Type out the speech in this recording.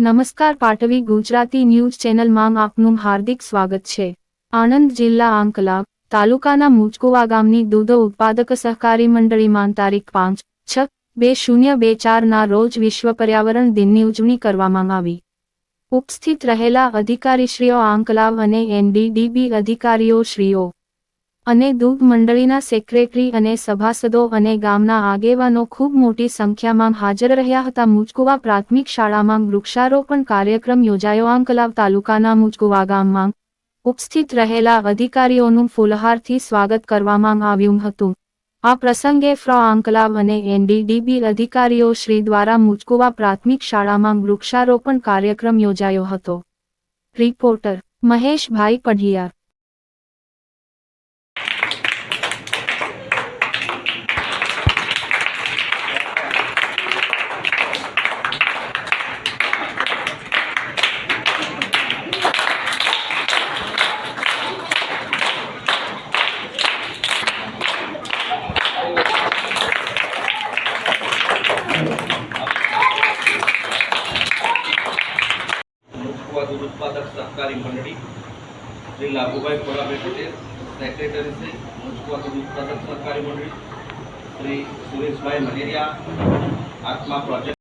નમસ્કાર પાટવી ગુજરાતી ન્યૂઝ ચેનલમાં આપનું હાર્દિક સ્વાગત છે. આણંદ જિલ્લા આંકલાવ તાલુકાના મુચકુવા ગામની દૂધ ઉત્પાદક સહકારી મંડળીમાં તારીખ પાંચ, છ, બે શૂન્ય બે ચારના રોજ વિશ્વ પર્યાવરણ દિનની ઉજવણી કરવામાં આવી. ઉપસ્થિત રહેલા અધિકારીશ્રીઓ આંકલાવ અને એનડીડીબી અધિકારીઓ શ્રીઓ અને દૂધ મંડળીના સેક્રેટરી અને સભાસદો અને ગામના આગેવાનો ખૂબ મોટી સંખ્યામાં હાજર રહ્યા હતા. મુજકુવા પ્રાથમિક શાળામાં વૃક્ષારોપણ કાર્યક્રમ યોજાયો. આંકલાવ તાલુકાના મુજકુવા ગામમાં ઉપસ્થિત રહેલા અધિકારીઓનું ફૂલહારથી સ્વાગત કરવામાં આવ્યું હતું. આ પ્રસંગે ફ્રો. આંકલાવ અને એનડીડીબી અધિકારીઓ શ્રી દ્વારા મુજકુવા પ્રાથમિક શાળામાં વૃક્ષારોપણ કાર્યક્રમ યોજાયો હતો. રિપોર્ટર મહેશભાઈ પઢિયાર દૂધ ઉત્પાદક સહકારી મંડળી, શ્રી લાભુભાઈ ખોરાભાઈ પટેલ સેક્રેટરી શ્રી મુસ્કુવા દૂધ ઉત્પાદક સહકારી મંડળી, શ્રી સુરેશભાઈ મલેરિયા આત્મા પ્રોજેક્ટ